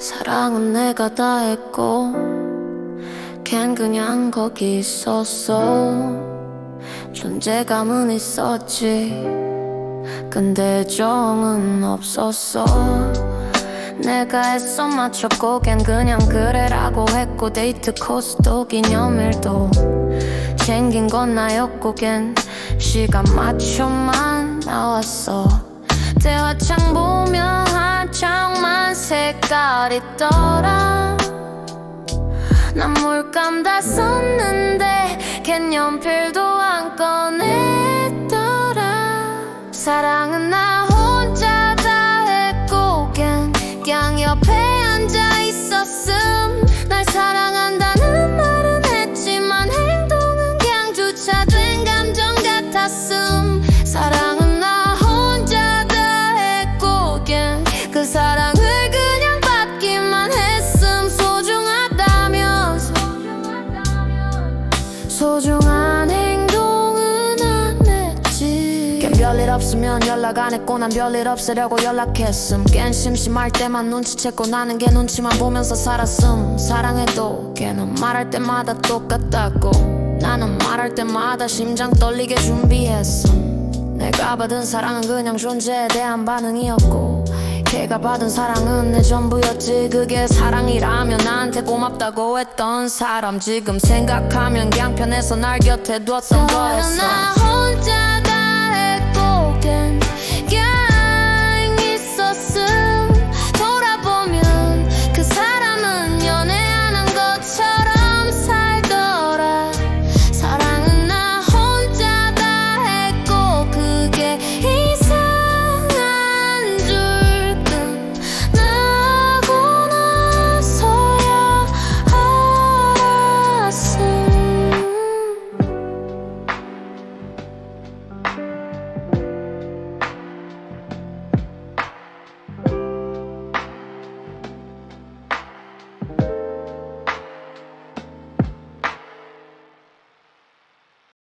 사랑은 내가 다 했고 걘 그냥 거기 있었어. 존재감은 있었지 근데 정은 없었어. 내가 애써 맞췄고 걘 그냥 그래라고 했고 데이트 코스도 기념일도 생긴 건 나였고 걘 시간 맞춰만 나왔어. 대화창 보면 한 창만 색깔 있더라. 난 물감 다 썼는데 걘 연필도 안 꺼냈더라. 사랑은 소중한 행동은 안 했지. 걘 별일 없으면 연락 안 했고 난 별일 없으려고 연락했음. 걘 심심할 때만 눈치챘고 나는 걔 눈치만 보면서 살았음. 사랑해도 걔는 말할 때마다 똑같다고. 나는 말할 때마다 심장 떨리게 준비했음. 내가 받은 사랑은 그냥 존재에 대한 반응이었고 걔가 받은 사랑은 내 전부였지. 그게 사랑이라면 나한테 고맙다고 했던 사람. 지금 생각하면 편해서 날 곁에 두었던 거였어